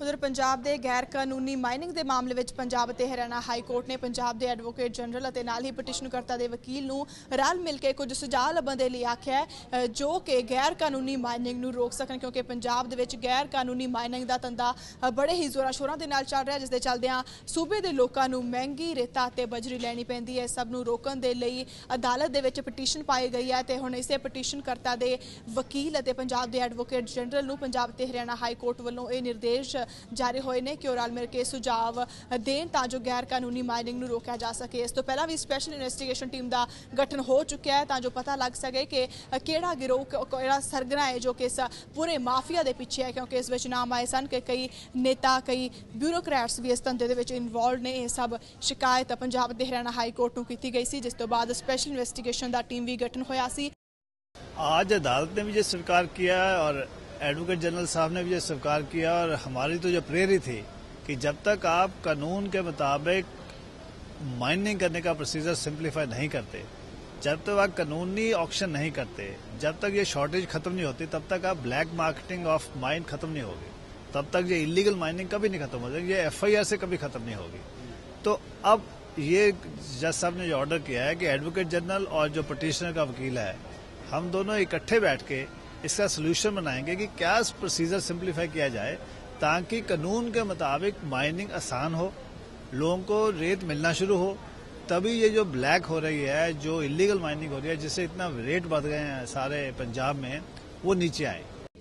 ਉਧਰ ਪੰਜਾਬ ਦੇ ਗੈਰ ਕਾਨੂੰਨੀ ਮਾਈਨਿੰਗ ਦੇ ਮਾਮਲੇ ਵਿੱਚ ਪੰਜਾਬ ਅਤੇ ਹਰਿਆਣਾ ਹਾਈ ਕੋਰਟ ਨੇ ਪੰਜਾਬ ਦੇ ਐਡਵੋਕੇਟ ਜਨਰਲ ਅਤੇ ਨਾਲ ਹੀ ਪਟੀਸ਼ਨਕਰਤਾ ਦੇ ਵਕੀਲ ਨੂੰ ਰਲ ਮਿਲ ਕੇ ਕੁਝ ਸੁਝਾਅ ਲੱਭਣ ਦੇ ਲਈ ਆਖਿਆ ਜੋ ਕਿ ਗੈਰ ਕਾਨੂੰਨੀ ਮਾਈਨਿੰਗ ਨੂੰ ਰੋਕ ਸਕਣ ਕਿਉਂਕਿ ਪੰਜਾਬ ਦੇ ਵਿੱਚ ਗੈਰ ਕਾਨੂੰਨੀ ਮਾਈਨਿੰਗ ਦਾ ਧੰਦਾ ਬੜੇ ਹੀ ਜ਼ੋਰਾਂ ਸ਼ੋਰਾਂ ਦੇ ਨਾਲ ਚੱਲ ਰਿਹਾ ਜਿਸ ਦੇ ਚੱਲਦਿਆਂ ਸੂਬੇ ਦੇ ਲੋਕਾਂ ਨੂੰ ਮਹਿੰਗੀ ਰੇਤਾ ਤੇ ਬਜਰੀ ਲੈਣੀ ਪੈਂਦੀ ਹੈ। ਸਭ ਨੂੰ ਰੋਕਣ ਦੇ ਲਈ ਅਦਾਲਤ ਦੇ ਵਿੱਚ ਪਟੀਸ਼ਨ ਪਾਈ ਗਈ ਹੈ ਤੇ ਹੁਣ ਇਸੇ ਪਟੀਸ਼ਨਕਰਤਾ ਦੇ ਵਕੀਲ ਅਤੇ ਪੰਜਾਬ ਦੇ ਐਡਵੋਕੇਟ ਜਨਰਲ ਨੂੰ ਪੰਜਾਬ ਤੇ ਹਰਿਆਣਾ ਹਾਈ ਕੋਰਟ ਵੱਲੋਂ ਇਹ ਨਿਰਦੇਸ਼ ਜਾਰੀ ਹੋਏ ਨੇ ਕਿ ਉਹ ਰਲ ਮਿਲ ਕੇ ਸੁਝਾਅ ਦੇਣ ਤਾਂ ਜੋ ਗੈਰ ਕਾਨੂੰਨੀ ਮਾਈਨਿੰਗ ਨੂੰ ਰੋਕਿਆ ਜਾ ਸਕੇ ਇਸ ਤੋਂ ਪਹਿਲਾਂ ਵੀ ਸਪੈਸ਼ਲ ਇਨਵੈਸਟੀਗੇਸ਼ਨ ਟੀਮ ਦਾ ਗਠਨ ਹੋ ਚੁੱਕਿਆ ਹੈ ਤਾਂ ਜੋ ਪਤਾ ਲੱਗ ਸਕੇ ਕਿ ਕਿਹੜਾ ਗਿਰੋਹ ਕ- ਕਿਹੜਾ ਸਰਗਨਾ ਹੈ ਜੋ ਕਿ ਇਸ ਪੂਰੇ ਮਾਫੀਆ ਦੇ ਪਿੱਛੇ ਹੈ ਕਿਉਂਕਿ ਇਸ ਵਿੱਚ ਨਾਮ ਆਏ ਸਨ ਕਿ ਕਈ ਨੇਤਾ ਕਈ ਬਿਊਰੋਕਰੈਟਸ ਵੀ ਇਸ ਧੰਦੇ ਦੇ ਵਿੱਚ ਇਨਵੋਲਡ ਨੇ ਇਹ ਸਭ ਸ਼ਿਕਾਇਤ ਪੰਜਾਬ ਦੇ ਹਰਿਆਣਾ ਹਾਈ ਕੋਰਟ ਨੂੰ ਕੀਤੀ ਗਈ ਸੀ ਜਿਸ ਤੋਂ ਬਾਅਦ ਸਪੈਸ਼ਲ ਇਨਵੈਸਟੀਗੇਸ਼ਨ ਦਾ ਟੀਮ ਵੀ ਗਠਨ ਹੋਇਆ ਸੀ आज अदालत ने भी ये स्वीकार किया है और एडवोकेट जनरल साहब ने भी ये स्वीकार किया और हमारी तो जो प्रेरी थी कि जब तक आप कानून के मुताबिक माइनिंग करने का प्रोसीजर सिंप्लीफाई नहीं करते, जब तक आप कानूनी ऑक्शन नहीं करते, जब तक ये शॉर्टेज खत्म नहीं होती, तब तक आप ब्लैक मार्केटिंग ऑफ़ माइन खत्म नहीं होगी। तब तक ये इलीगल माइनिंग कभी नहीं खत्म हो जाएगी ये एफआईआर से कभी खत्म नहीं होगी। तो अब ये जज साहब ने जो ऑर्डर किया है कि एडवोकेट जनरल और जो पटिशनर का वकील है, हम दोनों इकट्ठे बैठ के इसका सोल्यूशन बनाएँगे कि क्या प्रोसीजर सिंप्लीफाई किया जाए ताकि कानून के मुताबिक माइनिंग आसान हो, लोगों को रेत मिलना शुरू हो। तभी ये जो ब्लैक हो रही है, जो इलीगल माइनिंग हो रही है, जिससे इतना रेट बढ़ गए हैं सारे पंजाब में, वो नीचे आए।